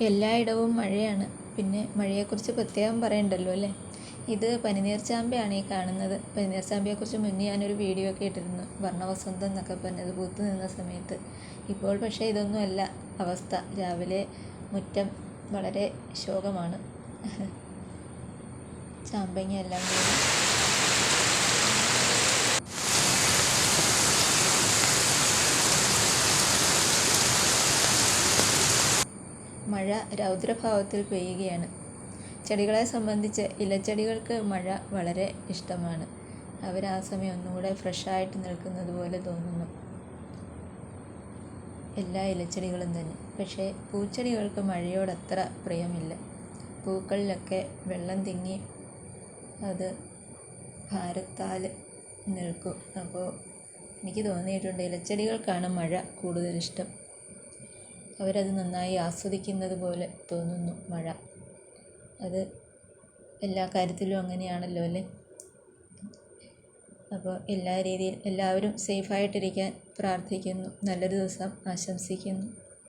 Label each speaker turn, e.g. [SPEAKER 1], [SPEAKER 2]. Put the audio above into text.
[SPEAKER 1] എല്ലായിടവും മഴയാണ്. പിന്നെ മഴയെക്കുറിച്ച് പ്രത്യേകം പറയണ്ടല്ലോ അല്ലേ? ഇത് പനിനീർ ചാമ്പയാണ് ഈ കാണുന്നത്. പനിനീർ ചാമ്പയെക്കുറിച്ച് മുന്നേ ഞാനൊരു വീഡിയോ ഒക്കെ ഇട്ടിരുന്നു. വർണവസന്തം എന്നൊക്കെ പറഞ്ഞത് പൂത്ത് നിന്ന സമയത്ത്. ഇപ്പോൾ പക്ഷേ ഇതൊന്നുമല്ല. അവസ്ഥ. രാവിലെ മുറ്റം വളരെ ശോകമാണ്. ചാമ്പങ്ങ എല്ലാം വീണ് മഴ രൗദ്രഭാവത്തിൽ പെയ്യുകയാണ്. ചെടികളെ സംബന്ധിച്ച് ഇലച്ചെടികൾക്ക് മഴ വളരെ ഇഷ്ടമാണ്. അവർ ആ സമയം ഒന്നുകൂടെ ഫ്രഷായിട്ട് നിൽക്കുന്നത് പോലെ തോന്നുന്നു. എല്ലാ ഇലച്ചെടികളും തന്നെ. പക്ഷേ പൂച്ചെടികൾക്ക് മഴയോടത്ര പ്രിയമില്ല. പൂക്കളിലൊക്കെ വെള്ളം തിങ്ങി അത് ഭാരത്താൽ നിൽക്കും. അപ്പോൾ എനിക്ക് തോന്നിയിട്ടുണ്ട് ഇലച്ചെടികൾക്കാണ് മഴ കൂടുതലിഷ്ടം. അവരത് നന്നായി ആസ്വദിക്കുന്നത് പോലെ തോന്നുന്നു മഴ. അത് എല്ലാ കാര്യത്തിലും അങ്ങനെയാണല്ലോ അല്ലേ? അപ്പോൾ എല്ലാ രീതിയിൽ എല്ലാവരും സേഫായിട്ടിരിക്കാൻ പ്രാർത്ഥിക്കുന്നു. നല്ലൊരു ദിവസം ആശംസിക്കുന്നു.